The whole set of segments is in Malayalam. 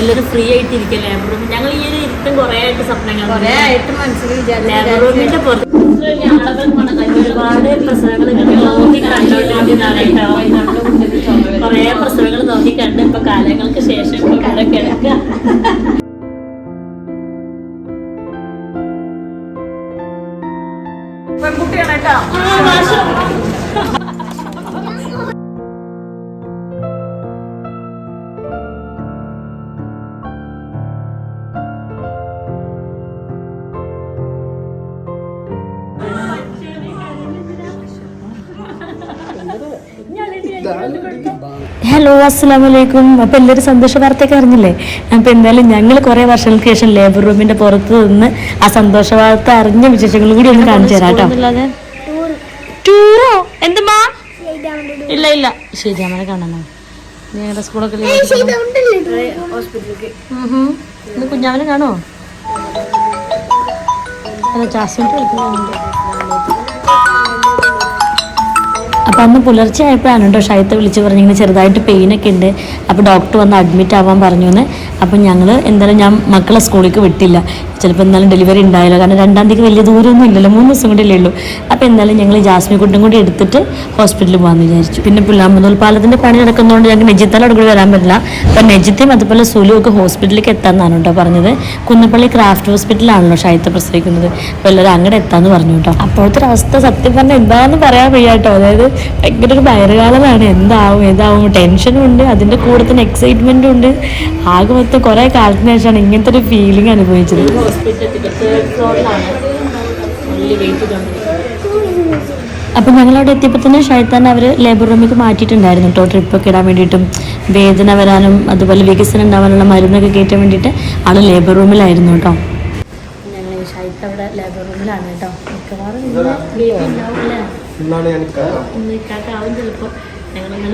എല്ലാവരും ഫ്രീ ആയിട്ട് ഇരിക്കാം ലേബർ റൂം ഞങ്ങൾ ഈ ഒരു ഇരുത്തം കുറേ ആയിട്ട് സ്വപ്നങ്ങൾ ലേബർ റൂമിന്റെ പുറത്ത് ഒരുപാട് പ്രസവങ്ങൾ നോക്കി കണ്ടോണ്ടിരുന്നതാണ് കേട്ടോ. കുറേ പ്രസവങ്ങൾ നോക്കി കണ്ട് ഇപ്പൊ കാലങ്ങൾക്ക് ശേഷം ഇവിടെ കിടക്കുക അസ്സാം വലൈക്കും അപ്പോൾ എല്ലാവരും സന്തോഷ വാർത്തയൊക്കെ അറിഞ്ഞില്ലേ? അപ്പോൾ എന്തായാലും ഞങ്ങൾ കുറേ വർഷങ്ങൾക്ക് ശേഷം ലേബർ റൂമിന്റെ പുറത്ത് നിന്ന് ആ സന്തോഷ വാർത്ത അറിഞ്ഞ വിശേഷങ്ങൾ കൂടി ഒന്ന് കാണിച്ചു തരാം കേട്ടോ. ടൂറോ. എന്തുമാ ഇല്ല ഇല്ല. ശരി അമ്മനെ കാണാനോ ഞങ്ങളുടെ സ്കൂളൊക്കെ ഇന്ന് കുഞ്ഞാവനെ കാണോ അതെ ജാസ്മിൻ കളിക്കുന്നുണ്ട് അപ്പം അന്ന് പുലർച്ചെ ആയപ്പോഴാണ് കേട്ടോ ഷൈത്തെ വിളിച്ച് പറഞ്ഞിങ്ങനെ ചെറുതായിട്ട് പെയിനൊക്കെ ഉണ്ട്. അപ്പോൾ ഡോക്ടർ വന്ന് അഡ്മിറ്റ് ആവാൻ പറഞ്ഞു എന്ന് അപ്പം ഞങ്ങൾ എന്തായാലും ഞാൻ മക്കളെ സ്കൂളിലേക്ക് വിട്ടില്ല. ചിലപ്പോൾ എന്തായാലും ഡെലിവറി ഉണ്ടായില്ല. കാരണം രണ്ടാം തീയതി വലിയ ദൂരമൊന്നും ഇല്ലല്ലോ. മൂന്ന് ദിവസം കൂടെ ഉള്ളൂ. അപ്പോൾ എന്തായാലും ഞങ്ങൾ ജാസ്മി കുട്ടും കൂടി എടുത്തിട്ട് ഹോസ്പിറ്റലിൽ പോകാമെന്ന് വിചാരിച്ചു. പിന്നെ പുല്ലാമ്പുതൽ പാലത്തിന്റെ പണി നടക്കുന്നതുകൊണ്ട് ഞങ്ങൾക്ക് നെജിത്താലോട് കൂടി വരാൻ പറ്റില്ല. അപ്പം നെജിത്തയും അതുപോലെ സുലു ഒക്കെ ഹോസ്പിറ്റലിലേക്ക് എത്താമെന്നാണ് കേട്ടോ പറഞ്ഞത്. കുന്നപ്പള്ളി ക്രാഫ്റ്റ് ഹോസ്പിറ്റലാണല്ലോ ഷൈത്തെ പ്രസവിക്കുന്നത്. അപ്പോൾ എല്ലാവരും അങ്ങോട്ട് എത്താമെന്ന് പറഞ്ഞു കേട്ടോ. അപ്പോഴത്തെ ഒരു അവസ്ഥ സത്യം പറഞ്ഞാൽ എന്താണെന്ന് പറയാൻ വയ്യ കേട്ടോ. അതായത് ഭയങ്കര ഒരു വയറുകാലമാണ് എന്താവും ഏതാവും? ടെൻഷനും ഉണ്ട് അതിന്റെ കൂടെ തന്നെ എക്സൈറ്റ്മെന്റും ഉണ്ട്. ആകെ മൊത്തം കുറേ കാലത്തിന് ശേഷമാണ് ഇങ്ങനത്തെ ഒരു ഫീലിംഗ് അനുഭവിച്ചത്. അപ്പം ഞങ്ങളവിടെ എത്തിയപ്പോൾ തന്നെ ഷൈത്താൻ അവർ ലേബർ റൂമിലേക്ക് മാറ്റിയിട്ടുണ്ടായിരുന്നു കേട്ടോ ട്രിപ്പൊക്കെ ഇടാൻ വേണ്ടിയിട്ടും വേദന വരാനും അതുപോലെ വികസനം ഉണ്ടാവാനുള്ള മരുന്നൊക്കെ കയറ്റാൻ വേണ്ടിയിട്ട് ആൾ ലേബർ റൂമിലായിരുന്നു കേട്ടോ ഞങ്ങൾ ഈ ഷൈത്ത് അവിടെ ലേബർ റൂമിലാണ് കേട്ടോ മിക്കവാറും എന്നാണ് ഞാൻ ഇക്കാക്കാവും ചിലപ്പോൾ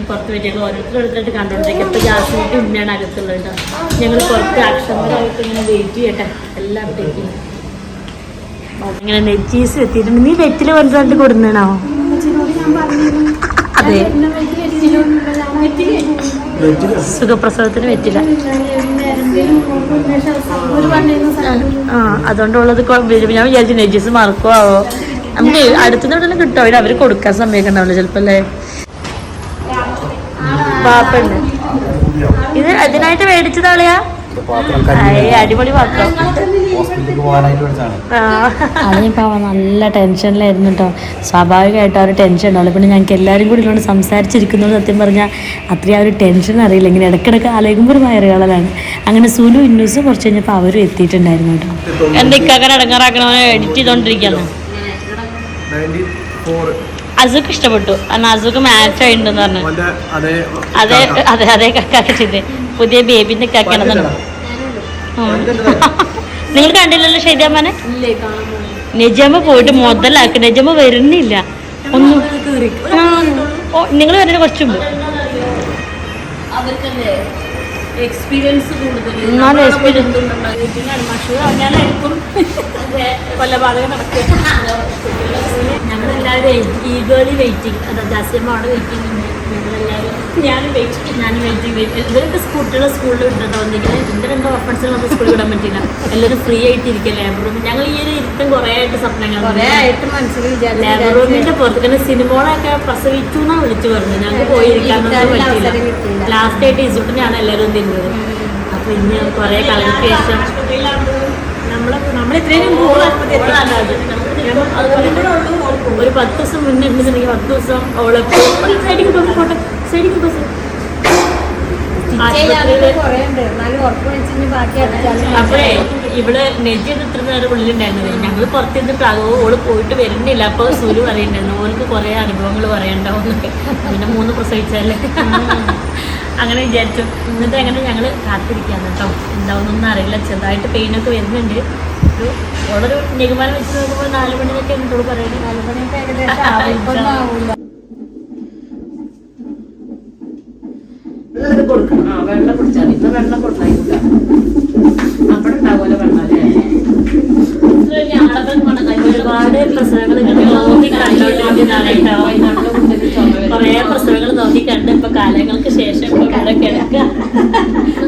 പുറത്ത് പോയിട്ട് ഞങ്ങൾ എടുത്തിട്ട് കണ്ടോണ്ടിരിക്കും. അപ്പോൾ ജാസ്മിന്റെ ഉമ്മയാണ് അകത്തുള്ളത് കേട്ടോ ഞങ്ങൾ പുറത്ത് അക്ഷമരായിട്ട് ഇങ്ങനെ വെയിറ്റ് ചെയ്യട്ടെ. എല്ലാ അപ്ഡേറ്റിനും ഇങ്ങനെ നെച്ചീസ് എത്തിയിട്ടുണ്ട് നീ കൊടുക്കണോ അതെ. സുഖപ്രസവത്തിന് വെറ്റില്ല ആ അതുകൊണ്ടുള്ളത് ഞാൻ വിചാരിച്ചു നെജീസ് മറക്കുവോ നമുക്ക് അടുത്തുനിന്ന് കിട്ടോ? അവർ അവർ കൊടുക്കാൻ സമയമൊക്കെ ചിലപ്പോ അല്ലേ? പാപ്പുണ്ട് ഇത് അതിനായിട്ട് മേടിച്ചതാളിയാ അടിപൊളി പാത്രം. അവൻ നല്ല ടെൻഷനിലായിരുന്നു കേട്ടോ സ്വാഭാവികമായിട്ട് ആ ഒരു ടെൻഷൻ ഉണ്ടാവില്ല പിന്നെ ഞങ്ങൾക്ക് എല്ലാവരും കൂടി ഇതുകൊണ്ട് സംസാരിച്ചിരിക്കുന്നത് സത്യം പറഞ്ഞാൽ അത്രയും ആ ഒരു ടെൻഷൻ അറിയില്ല. ഇങ്ങനെ ഇടയ്ക്കിടയ്ക്ക് ആലോചിക്കുമ്പോൾ ഒരു വയറുകളാണ്. അങ്ങനെ സുലു ഇന്നൂസ് കുറച്ച് കഴിഞ്ഞപ്പോൾ അവരും എത്തിയിട്ടുണ്ടായിരുന്നു കേട്ടോ എന്റെ ഇക്കാക്കനെ ഇടങ്ങാറാക്കണവനെ എഡിറ്റ് ചെയ്തോണ്ടിരിക്കാണ് അസുഖം ഇഷ്ടപ്പെട്ടു. കാരണം അസുഖം മാച്ച് ആയിട്ടുണ്ടെന്ന് പറഞ്ഞു. അതെ അതെ അതെ കക്കാക്ക ചെയ്ത്. പുതിയ ബേബിന്റെ കാക്കയാണെന്ന് നിങ്ങൾ കണ്ടില്ലല്ലോ ഷെയ്ദാമാനെ നിജമ പോയിട്ട് മുതലാക്കി നിജമ വരുന്നില്ല. ഒന്നും നിങ്ങൾ വരുന്ന കുറച്ചു മുമ്പ്. എക്സ്പീരിയൻസ് എന്നാലും experience. ഞങ്ങളെല്ലാവരും ഈഗോലി വെയിറ്റിംഗ് അതാ ജാസ്യമ്മ അവിടെ വെയിറ്റിംഗ് ഉണ്ട്. ഞങ്ങളെല്ലാവരും ഞാനും വെയിറ്റ് ഞാനും വെയിറ്റിംഗ് വെയിറ്റ് ഇവരൊക്കെ കുട്ടികളെ സ്കൂളിൽ വിട്ടിട്ടോ എന്തെങ്കിലും ഇതിന്റെ രണ്ട് ഓഫൻസിൽ നമുക്ക് സ്കൂളിൽ വിടാൻ പറ്റില്ല എല്ലാവരും ഫ്രീ ആയിട്ട് ഇരിക്കുക ലേബർ റൂം ഞങ്ങൾ ഈ ഒരു ഇരുത്തം കുറേ ആയിട്ട് സ്വപ്നങ്ങൾ ലേബർ റൂമിന്റെ പുറത്ത് തന്നെ സിനിമകളൊക്കെ പ്രസവിച്ചു എന്നാണ് വിളിച്ചു പറഞ്ഞു ഞങ്ങൾ പോയിരിക്കാനൊന്നും പറ്റില്ല. ലാസ്റ്റ് ആയിട്ട് ഇസുട്ടിനാണ് എല്ലാവരും തിരുന്നത് അപ്പൊ ഇനി കുറെ കാലങ്ങൾക്ക് ശേഷം നമ്മളെ നമ്മൾ ഇത്രയും ഒരു പത്ത് ദിവസം മുന്നേ ഉണ്ടെന്നുണ്ടെങ്കിൽ പത്ത് ദിവസം അവളെ പോട്ടെ. സൈഡിക്ക് ഉണ്ട്. എന്നാലും ബാക്കി അടിച്ചാലും അപ്പോഴേ ഇവിടെ നെജി ഇത്ര നേരം ഉള്ളിലുണ്ടായിരുന്നത് ഞങ്ങൾ പുറത്തിരുന്നിട്ട് ആകോ ഓൾ പോയിട്ട് വരുന്നില്ല. അപ്പൊ സുരു പറയുന്നുണ്ടായിരുന്നു ഓൾക്ക് കുറെ അനുഭവങ്ങൾ പറയണ്ടാവുന്നൊക്കെ പിന്നെ മൂന്ന് പ്രസവിച്ചല്ലേ അങ്ങനെ വിചാരിച്ചു. എന്നിട്ട് അങ്ങനെ ഞങ്ങൾ കാത്തിരിക്കാന്ന് കേട്ടോ. എന്താവുന്നൊന്നും അറിയില്ല. ചെറുതായിട്ട് പെയിനൊക്കെ വരുന്നുണ്ട്. ഒരു ഓളൊരു നിഗമനം വെച്ച് നോക്കുമ്പോൾ നാല് മണിയൊക്കെ എന്നോട് പറയുന്നത് നാല് മണിയൊക്കെ ഏകദേശം ആവും. ഇപ്പൊന്നും ആവൂല കൊടുക്കണം. ആ വെള്ളം കുടിച്ചാൽ ഇപ്പൊ വെള്ളം കൊടുത്തായില്ല അവിടെ ഉണ്ടാവുമല്ലോ വെള്ളം അല്ലേ? ഒരുപാട് പ്രസവങ്ങൾ നോക്കി കണ്ടോണ്ടിരുന്നതാണ് കേട്ടോ കുറേ പ്രസവങ്ങൾ നോക്കി കണ്ട് ഇപ്പൊ കാലങ്ങൾക്ക് ശേഷം ഇപ്പൊ കിടക്കുക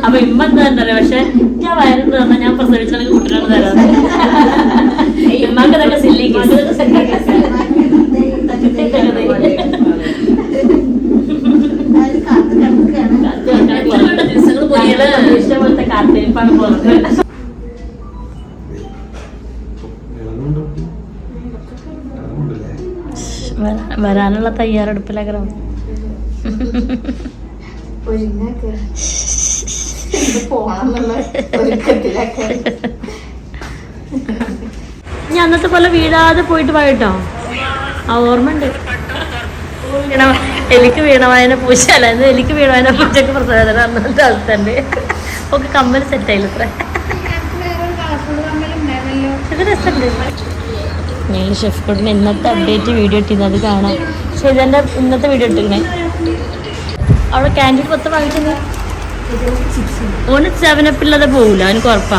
അപ്പൊ ഇമ്മ എന്താ പറയാ? പക്ഷെ ഞാൻ വയറിന് തന്നാ ഞാൻ പ്രസവിച്ചാണെങ്കിൽ കുട്ടിനാണ് തരാറ് സില്ലി ഇഷ്ടപോലത്തെ കാത്തിരിപ്പാണ് വരാനുള്ള തയ്യാറെടുപ്പിലൊക്കെ ഞാൻ അന്നത്തെ പോലെ വീഴാതെ പോയിട്ട് പോയിട്ടോ ആ ഓർമ്മയുണ്ട്. എലിക്ക് വീണവായന പൂച്ച അല്ലായിരുന്നു എലിക്ക് വീണവായന പൂച്ചക്ക് പ്രസവേദന അന്നത്തെ അവസ്ഥണ്ട് ഒക്കെ കമ്മൽ സെറ്റ് ആയില്ല ഇത്ര? ഇത് ഞങ്ങൾ ഷെഫ് കോട്ടിന് ഇന്നത്തെ അപ്ഡേറ്റ് വീഡിയോ ഇട്ടിരുന്നത് കാണാം. പക്ഷെ ഇതെന്റെ ഇന്നത്തെ വീഡിയോ ഇട്ടിരുന്നേ. അവിടെ ക്യാന്റീൻ പത്ത് വാങ്ങിച്ചത്? ഓന് സെവനപ്പില്ലാതെ പോകൂല അവന് കൊറപ്പാ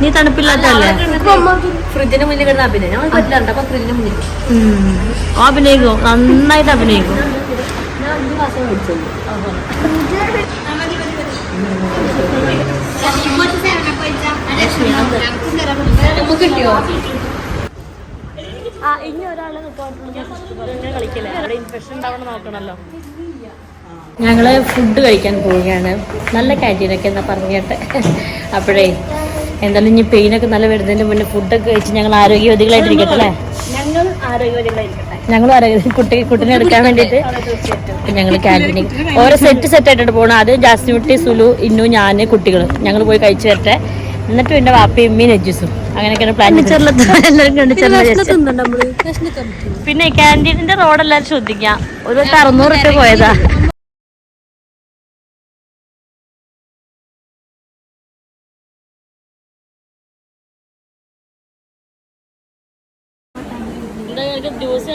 നീ തണുപ്പില്ലാത്തല്ലേ ഫ്രിഡ്ജിന് മുന്നിൽ കിടന്ന് അഭിനയം ഫ്രിഡ്ജിന് മുന്നിൽ? അഭിനയിക്കും? നന്നായിട്ട് അഭിനയിക്കോ. ഇനി ഒരാളെ കളിക്കില്ല? അവിടെ ഇൻഫെക്ഷൻ ഉണ്ടാവണം നോക്കണല്ലോ. ഞങ്ങൾ ഫുഡ് കഴിക്കാൻ പോവുകയാണ്. നല്ല കാറ്റീനൊക്കെ എന്നാ പറഞ്ഞിട്ട് അപ്പോഴേ എന്തായാലും ഇനി പെയിനൊക്കെ നല്ല വരുന്നതിന് മുന്നേ ഫുഡൊക്കെ കഴിച്ച് ഞങ്ങൾ ആരോഗ്യവതികളായിട്ടിരിക്കട്ടെ അല്ലേ? ഞങ്ങൾ ആരോഗ്യ കുട്ടി കുട്ടിനെ എടുക്കാൻ വേണ്ടിയിട്ട് ഞങ്ങൾ ക്യാന്റീനിൽ ഓരോ സെറ്റ് സെറ്റ് ആയിട്ടിട്ട് പോകണം അത് ജാസ്മിട്ടി സുലു ഇന്നു ഞാൻ കുട്ടികൾ ഞങ്ങൾ പോയി കഴിച്ചു വരട്ടെ. എന്നിട്ട് പിന്നെ വാപ്പയും ഉമ്മയും നജ്ജുസും. അങ്ങനെയൊക്കെയാണ് പ്ലാൻ പിന്നെ ക്യാന്റീനിന്റെ റോഡ് എല്ലാവരും ശ്രദ്ധിക്കാം ഒരു അറുന്നൂറ് റുപ്യ പോയതാ.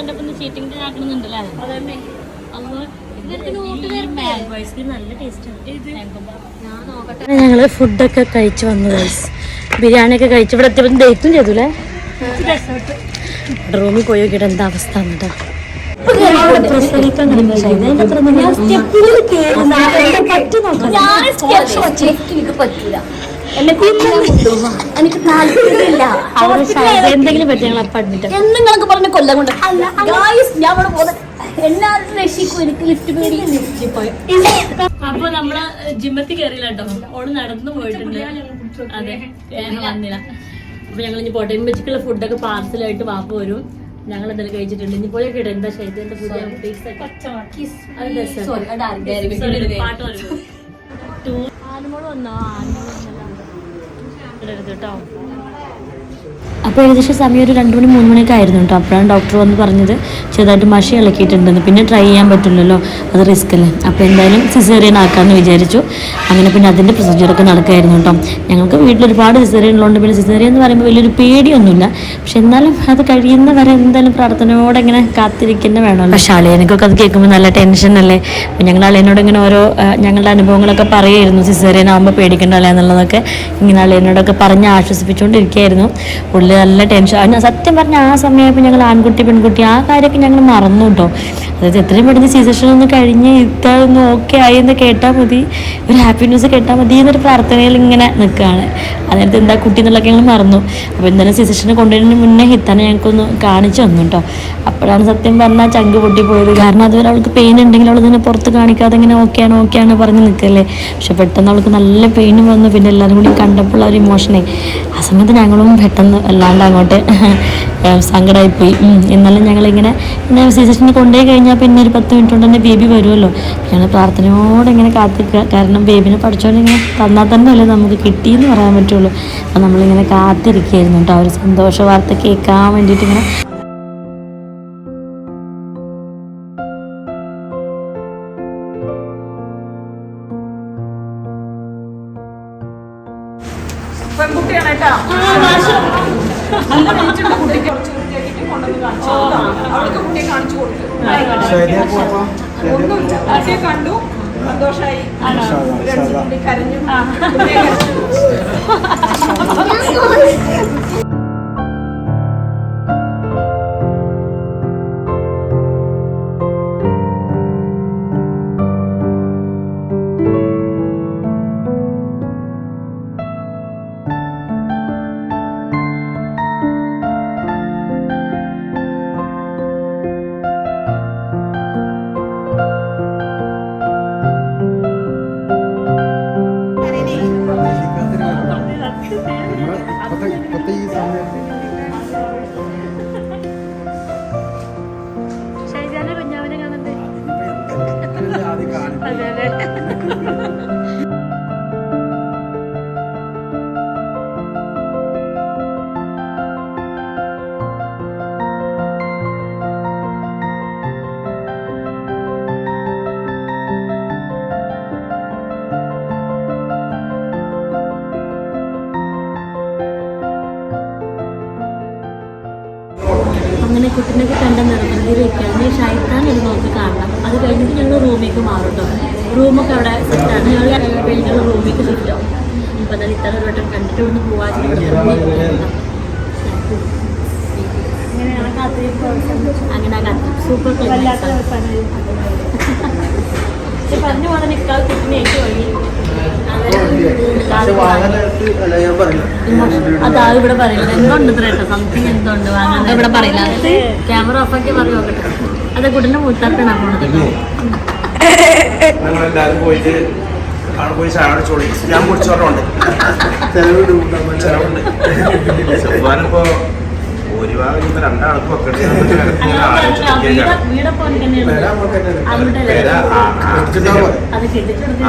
കണ്ടപ്പോ ചീറ്റിംഗ് ആക്കണമെന്നുണ്ടല്ലേ ഞങ്ങൾ ഫുഡൊക്കെ കഴിച്ചു വന്നു ഗൈസ് ബിരിയാണി ഒക്കെ കഴിച്ചു. ഇവിടെ എത്തിയപ്പോൾ ഡേറ്റും ചെയ്തൂലേ റൂമിൽ പോയി നോക്കിയിട്ട് എന്താ അവസ്ഥ എന്നിട്ടാ. പറ്റൂല. എനിക്ക് താല്പര്യമില്ല. എന്തെങ്കിലും പറ്റി ഞങ്ങൾ അപ്പം അഡ്മിറ്റ് എന്നും നിങ്ങൾക്ക് പറഞ്ഞ കൊല്ലം കൊണ്ട്? ഗായ്സ് ഞാൻ അവിടെ പോകുന്നത് എല്ലാവരും രക്ഷിക്കും എനിക്ക് ലിഫ്റ്റ് പേടി ലിഫ്റ്റ് പോയി അപ്പൊ നമ്മൾ ജിമ്മത്തിൽ കയറിയില്ല കേട്ടോ. ഓൾ നടന്നു പോയിട്ടുണ്ട്. അതെ വന്നില്ല. അപ്പൊ ഞങ്ങൾ ഇനി പോട്ടെ. വെച്ചിട്ടുള്ള ഫുഡൊക്കെ പാർസലായിട്ട് വാപ്പ വരും. ഞങ്ങൾ എന്തെങ്കിലും കഴിച്ചിട്ടുണ്ട്. ഇനി പോയി കേട്ടോ എന്താ ശൈത്യന്റെ പുതിയ പാട്ട് ആനമോൾ വന്നോ? ആനമോൾ ഇടരുത് കേട്ടോ. അപ്പോൾ ഏകദേശം സമയം ഒരു രണ്ട് മണി മൂന്ന് മണിയൊക്കെ ആയിരുന്നു കേട്ടോ. അപ്പോഴാണ് ഡോക്ടർ വന്ന് പറഞ്ഞത് ചെറുതായിട്ട് മഷി ഇളക്കിയിട്ടുണ്ടെന്ന്. പിന്നെ ട്രൈ ചെയ്യാൻ പറ്റില്ലല്ലോ അത് റിസ്ക് അല്ലേ? അപ്പോൾ എന്തായാലും സിസേറിയൻ ആക്കാമെന്ന് വിചാരിച്ചു. അങ്ങനെ പിന്നെ അതിന്റെ പ്രൊസീജിയറൊക്കെ നടക്കുമായിരുന്നു കേട്ടോ. ഞങ്ങൾക്ക് വീട്ടിൽ ഒരുപാട് സിസേറിയൻ ഉള്ളതുകൊണ്ട് പിന്നെ സിസേറിയൻ എന്ന് പറയുമ്പോൾ വലിയൊരു പേടിയൊന്നുമില്ല. പക്ഷെ എന്നാലും അത് കഴിയുന്ന വരെ എന്തായാലും പ്രാർത്ഥനയോടെ ഇങ്ങനെ കാത്തിരിക്കുന്ന വേണമല്ലോ. പക്ഷേ അളിയനക്കൊക്കെ അത് കേൾക്കുമ്പോൾ നല്ല ടെൻഷൻ അല്ലേ? ഞങ്ങൾ അളിയനോട് ഇങ്ങനെ ഓരോ ഞങ്ങളുടെ അനുഭവങ്ങളൊക്കെ പറയുമായിരുന്നു. സിസേറിയൻ ആകുമ്പോൾ പേടിക്കണ്ട എന്നുള്ളതൊക്കെ. ഇങ്ങനെ അളിയനോടൊക്കെ പറഞ്ഞ് ആശ്വസിപ്പിച്ചുകൊണ്ടിരിക്കുകയായിരുന്നു. ഉള്ളിൽ നല്ല ടെൻഷൻ സത്യം പറഞ്ഞാൽ ആ സമയമായപ്പോൾ ഞങ്ങൾ ആൺകുട്ടി പെൺകുട്ടി ആ കാര്യമൊക്കെ ഞങ്ങൾ മറന്നു കേട്ടോ. അതായത് എത്രയും പെട്ടെന്ന് സീസൺ ഒന്ന് കഴിഞ്ഞ് ഇതൊന്ന് ഓക്കെ ആയി എന്ന് കേട്ടാൽ മതി. ഒരു ഹാപ്പി ന്യൂസ് കേട്ടാൽ മതി എന്നൊരു പ്രാർത്ഥനയിൽ ഇങ്ങനെ നിൽക്കുകയാണ്. അതിനകത്ത് എന്താ കുട്ടി എന്നുള്ളതൊക്കെ ഞങ്ങൾ മറന്നു. അപ്പോൾ എന്തായാലും സീസണിന് കൊണ്ടുവരുന്നതിന് മുന്നേ ഹിത്താനെ ഞങ്ങൾക്കൊന്ന് കാണിച്ചു തന്നു കേട്ടോ. അപ്പോഴാണ് സത്യം പറഞ്ഞാൽ ചങ്ക് പൊട്ടിപ്പോയത്. കാരണം അതുവരെ അവൾക്ക് പെയിൻ ഉണ്ടെങ്കിൽ അവൾ ഇതിനെ പുറത്ത് കാണിക്കാതെ ഇങ്ങനെ ഓക്കെയാണ് ഓക്കെയാണ് പറഞ്ഞ് നിൽക്കല്ലേ. പക്ഷെ പെട്ടെന്ന് അവൾക്ക് നല്ല പെയിൻ വന്നു. പിന്നെ എല്ലാവരും കൂടി കണ്ടപ്പോൾ ഉള്ള ഒരു ഇമോഷനെ ആ സമയത്ത് ഞങ്ങളും പെട്ടെന്ന് അല്ലാണ്ട് അങ്ങോട്ട് സങ്കടമായിപ്പോയി എന്നാലും ഞങ്ങളിങ്ങനെ ഇങ്ങനെ സീസണിന് കൊണ്ടുപോയി കഴിഞ്ഞാൽ പിന്നെ ഒരു പത്ത് മിനിറ്റ് കൊണ്ട് തന്നെ ബേബി വരുമല്ലോ ഞങ്ങൾ പ്രാർത്ഥനയോടെ ഇങ്ങനെ കാത്തിക്കുക. കാരണം ബേബിനെ പഠിച്ചോണ്ട് ഇങ്ങനെ തന്നാൽ തന്നെ അല്ലേ നമുക്ക് കിട്ടിയെന്ന് പറയാൻ പറ്റുള്ളൂ. അപ്പം നമ്മളിങ്ങനെ കാത്തിരിക്കുകയായിരുന്നു കേട്ടോ. ആ ഒരു സന്തോഷ വാർത്ത കേൾക്കാൻ വേണ്ടിയിട്ട് ഇങ്ങനെ ഷൈദിയ കണ്ടു. അല്ലാ, കരഞ്ഞു. അങ്ങനെ സൂപ്പർ ക്ലിനിക്സ് പറഞ്ഞു പോലെ നിൽക്കാൻ കുട്ടിനെ ഏറ്റവും വഴി പക്ഷെ അതാ ഇവിടെ പറയില്ല എന്തുണ്ട് കേട്ടോ? സംതിങ് എന്തുണ്ട്? വാങ്ങാൻ ഇവിടെ പറയില്ല. ക്യാമറ ഓഫാക്കി പറഞ്ഞു നോക്കട്ടെ. അത് കുട്ടിന്റെ മുത്തപ്പനാ പോണത്. ഞങ്ങളെല്ലാരും പോയിട്ട് അവിടെ പോയി ചായ അടിച്ചോളി ഞാൻ കുടിച്ചോട്ടുണ്ട് ചെലവ് ഉണ്ടാവും. ചെലവുണ്ട്. ചെറുപ്പാനിപ്പോ ഒരു ഭാഗം ഇപ്പൊ രണ്ടാൾക്കും കെട്ടിച്ചെടുത്ത്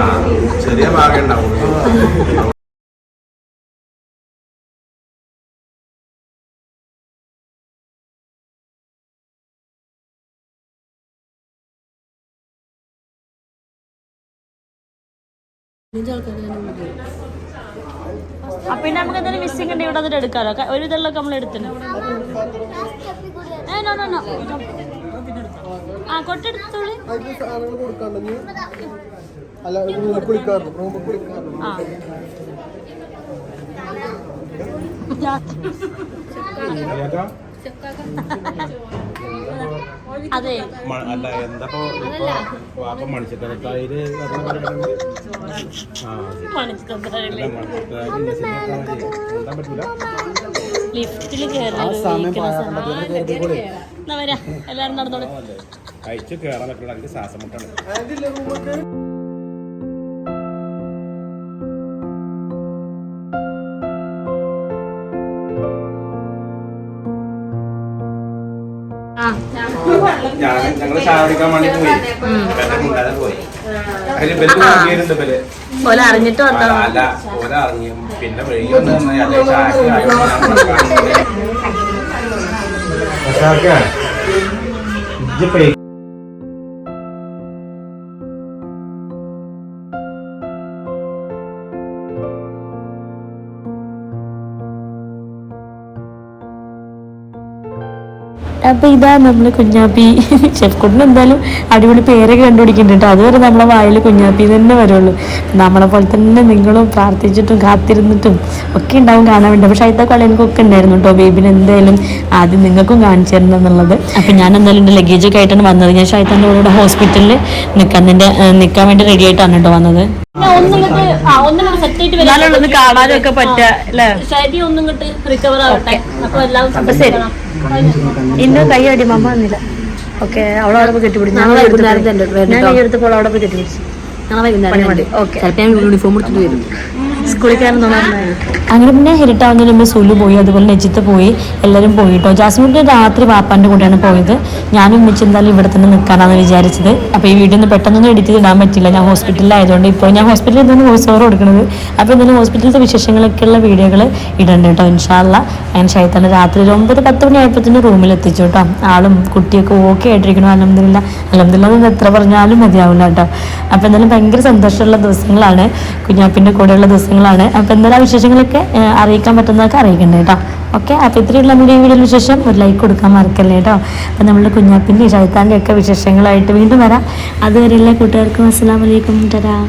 ചെറിയ ഭാഗം ഉണ്ടാവും. അപ്പൊ പിന്നെ നമുക്ക് എന്തെങ്കിലും മിസ്സിംഗ് ഉണ്ടെങ്കിൽ ഇവിടെ അതിൽ എടുക്കാലോ. ഒരു ഇതെല്ലാം നമ്മൾ എടുത്തിട്ടുണ്ട്. ആ കൊട്ടെടുത്തോളി. അതിന് അതെ. അല്ല എന്താ വാപ്പ ലിഫ്റ്റിൽ എല്ലാരും നടന്നോളൂ. കഴിച്ചു കേറാൻ പറ്റുള്ള എനിക്ക് ശ്വാസം മുട്ടാണ്. ചാടിക്കാൻ വേണ്ടി പോയി. ബെല്ല് മുണ്ടാതെ പോയി അതിന് ബെല്ല് മുങ്ങിയിട്ടുണ്ട് ബെല്ല് പോലെ അറിഞ്ഞിട്ട് വന്നോ അല്ല ഓല ഇറങ്ങി പിന്നെ വഴി വന്ന് നിന്ന് അതേ ചായക്ക് ആയോണ്ട് ഞാൻ കാണുന്നില്ല. അപ്പൊ ഇതാ നമ്മൾ കുഞ്ഞാപ്പി ഷെഫ് കുട്ടിന് എന്തായാലും അടിപൊളി പേരൊക്കെ കണ്ടുപിടിക്കുന്നുണ്ട്. അതുവരെ നമ്മളെ വായിൽ കുഞ്ഞാപ്പി തന്നെ വരുള്ളൂ. നമ്മളെ പോലെ തന്നെ നിങ്ങളും പ്രാർത്ഥിച്ചിട്ടും കാത്തിരുന്നിട്ടും ഒക്കെ ഉണ്ടാവും കാണാൻ വേണ്ടി. പക്ഷെ അതിന്റെ കളി എനിക്കൊക്കെ ഉണ്ടായിരുന്നു കേട്ടോ ബേബിന് എന്തായാലും ആദ്യം നിങ്ങൾക്കും കാണിച്ചു തരണം എന്നുള്ളത്. അപ്പൊ ഞാൻ എന്തായാലും എന്റെ ലഗേജ് ഒക്കെ ആയിട്ടാണ് വന്നത്. ഞാൻ ഷൈത്താന്റെ കൂടെ ഹോസ്പിറ്റലിൽ നിൽക്കാൻ നിൽക്കാൻ വേണ്ടി റെഡി ആയിട്ടാണ് കേട്ടോ വന്നത്. ഒന്ന് കാണാനൊക്കെ പറ്റുക അല്ലേ? ശരി ഒന്നിങ്ങോട്ട് റിക്കവർ ആവട്ടെ. അപ്പൊ എല്ലാം ശരി. ഇന്ന് കൈ അടി മമ്മ വന്നില്ല. ഓക്കെ അവളെ അവിടെ പോയി കെട്ടിപ്പിടിച്ചു. ഞാൻ വൈകുന്നേരം തന്നെ ഞാൻ കേട്ടോ. കൈ എടുത്തപ്പോൾ അവിടെ പോയി കെട്ടിപ്പിടിച്ചു. വൈകുന്നേരം. ഓക്കെ. ഞാൻ യൂണിഫോം എടുത്തിട്ട് വരും. അങ്ങനെ പിന്നെ ഹെരിട്ടാവുന്നതിന് മുമ്പ് സുലു പോയി അതുപോലെ നെജിത്ത് പോയി എല്ലാവരും പോയി കേട്ടോ ജാസ്മിന്റെ രാത്രി വാപ്പാന്റെ കൂടെയാണ് പോയത്. ഞാനും ഉമ്മിച്ച് എന്തായാലും ഇവിടെ തന്നെ നിൽക്കാനാണ് വിചാരിച്ചത്. അപ്പോൾ ഈ വീഡിയോ ഒന്ന് പെട്ടെന്നൊന്നും എഡിറ്റ് ചെയ്ത് ഇടാൻ പറ്റില്ല ഞാൻ ഹോസ്പിറ്റലിലായതുകൊണ്ട് ഇപ്പോൾ ഞാൻ ഹോസ്പിറ്റലിൽ നിന്ന് വോയിസ് ഓവർ കൊടുക്കുന്നത് അപ്പോൾ എന്തായാലും ഹോസ്പിറ്റലിലത്തെ വിശേഷങ്ങളൊക്കെയുള്ള വീഡിയോകൾ ഇടണ്ട കേട്ടോ ഇൻഷാല്ല അങ്ങനെ ശൈത്താൻ രാത്രി ഒരു ഒമ്പത് പത്ത് മണി ആയപ്പോഴത്തേന് റൂമിൽ എത്തിച്ചു കേട്ടോ. ആളും കുട്ടിയൊക്കെ ഓക്കെ ആയിട്ടിരിക്കണം അലഹമില്ല അലഹമില്ല എന്ന് എത്ര പറഞ്ഞാലും മതിയാവില്ല കേട്ടോ. അപ്പോൾ എന്തായാലും ഭയങ്കര സന്തോഷമുള്ള ദിവസങ്ങളാണ്. കുഞ്ഞാപ്പിന്റെ കൂടെയുള്ള ദിവസങ്ങളാണ്. അപ്പോൾ എന്തായാലും വിശേഷങ്ങളൊക്കെ അറിയിക്കാൻ പറ്റുന്നതൊക്കെ അറിയിക്കണ്ടേ കേട്ടോ. ഓക്കെ അപ്പോൾ ഇത്രയുള്ള നമ്മുടെ ഈ വീഡിയോയിൽ വിശേഷം. ഒരു ലൈക്ക് കൊടുക്കാൻ മറക്കല്ലേ കേട്ടോ. അപ്പോൾ നമ്മുടെ കുഞ്ഞാപ്പിന്റെ ഷൈത്താന്റെ ഒക്കെ വിശേഷങ്ങളായിട്ട് വീണ്ടും വരാം. അതുവരെയുള്ള കൂട്ടുകാർക്കും അസ്സാം വലൈക്കും തരാം